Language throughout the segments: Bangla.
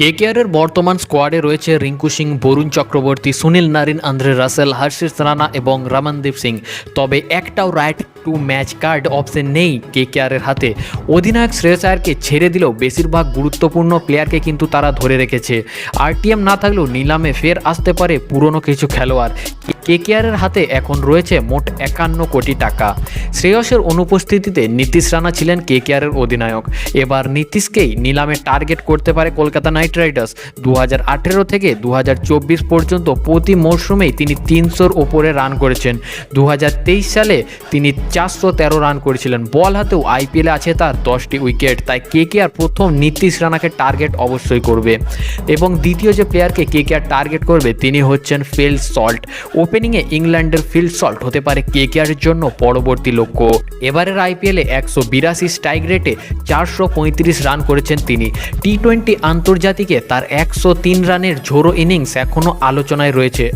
কেকেআরের বর্তমান স্কোয়াডে রয়েছে Rinku Singh, Varun Chakravarthy, Sunil Narine, Andre Russell Harshit Rana এবং রমনদীপ সিং। তবে একটাও right to match card option নেই কেকেআরের হাতে। অধিনায়ক শ্রেয়স আয়ারকে ছেড়ে দিলেও বেশিরভাগ গুরুত্বপূর্ণ প্লেয়ারকে কিন্তু তারা ধরে রেখেছে। আরটিএম না থাকলেও নিলামে ফের আসতে পারে পুরনো কিছু খেলোয়াড়। কেকেআরের হাতে এখন রয়েছে মোট একান্ন কোটি টাকা। শ্রেয়সের অনুপস্থিতিতে নীতিশ রানা ছিলেন কেকেআরের অধিনায়ক। এবার নীতিশকেই নিলামে টার্গেট করতে পারে কলকাতা নাইট রাইডার্স। দু হাজার আঠেরো থেকে দু হাজার চব্বিশ পর্যন্ত প্রতি মরশুমেই তিনি তিনশোর ওপরে রান করেছেন। দু হাজার তেইশ সালে তিনি চারশো তেরো রান করেছিলেন। বল হাতেও আইপিএলে আছে তার দশটি উইকেট। তাই কেকেআর প্রথম নীতিশ রানাকে টার্গেট অবশ্যই করবে। এবং দ্বিতীয় যে প্লেয়ারকে কেকেআর টার্গেট করবে, তিনি হচ্ছেন ফেল সল্ট। ওপেনিংয়ে ইংল্যান্ডের ফিল সল্ট হতে পারে কেকেআরের জন্য পরবর্তী লক্ষ্য। এবারের আইপিএলে একশো বিরাশি স্ট্রাইক রেটে চারশো পঁয়ত্রিশ রান করেছেন তিনি। টি টোয়েন্টি আন্তর্জাতিকে তার একশো তিন রানের ঝোড়ো ইনিংস এখনও আলোচনায় রয়েছে।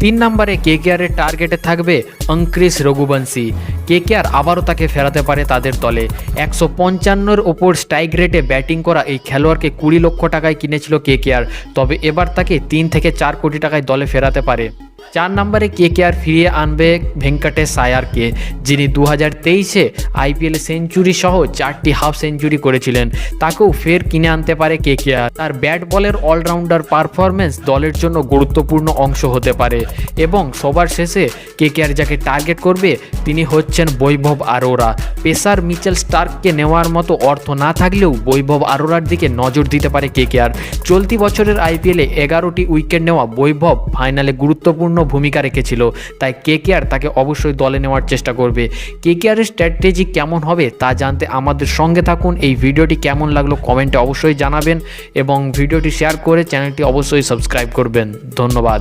তিন নম্বরে কেকেআরের টার্গেটে থাকবে অঙ্ক্রিস রঘুবংশী। কেকেআর আবারও তাকে ফেরাতে পারে তাদের দলে। একশো পঞ্চান্নর ওপর স্ট্রাইক রেটে ব্যাটিং করা এই খেলোয়াড়কে কুড়ি লক্ষ টাকায় কিনেছিল কেকেআর তবে এবার তাকে তিন থেকে চার কোটি টাকায় দলে ফেরাতে পারে। চার নম্বরে কেকেআর ফিরিয়ে আনবে ভেঙ্কটেশ আয়ারকে, যিনি দু হাজার তেইশে আইপিএল সেঞ্চুরি সহ চারটি হাফ সেঞ্চুরি করেছিলেন। তাকেও ফের কিনে আনতে পারে কেকেআর তার ব্যাট বলের অলরাউন্ডার পারফরমেন্স দলের জন্য গুরুত্বপূর্ণ অংশ হতে পারে এবং সবার শেষে কেকেআর যাকে টার্গেট করবে, তিনি হচ্ছেন বৈভব আরোরা। পেসার মিচেল স্টার্ককে নেওয়ার মতো অর্থ না থাকলেও বৈভব আরোরার দিকে নজর দিতে পারে কেকেআর চলতি বছরের আইপিএলে এগারোটি উইকেট নেওয়া বৈভব ফাইনালে গুরুত্বপূর্ণ ভূমিকা রেখেছিল। তাই কে কেয়ার তাকে অবশ্যই দলে নেওয়ার চেষ্টা করবে। কে কেয়ারের স্ট্র্যাটেজি কেমন হবে তা জানতে আমাদের সঙ্গে থাকুন। এই ভিডিওটি কেমন লাগল কমেন্টে অবশ্যই জানাবেন এবং ভিডিওটি শেয়ার করে চ্যানেলটি অবশ্যই সাবস্ক্রাইব করবেন। ধন্যবাদ।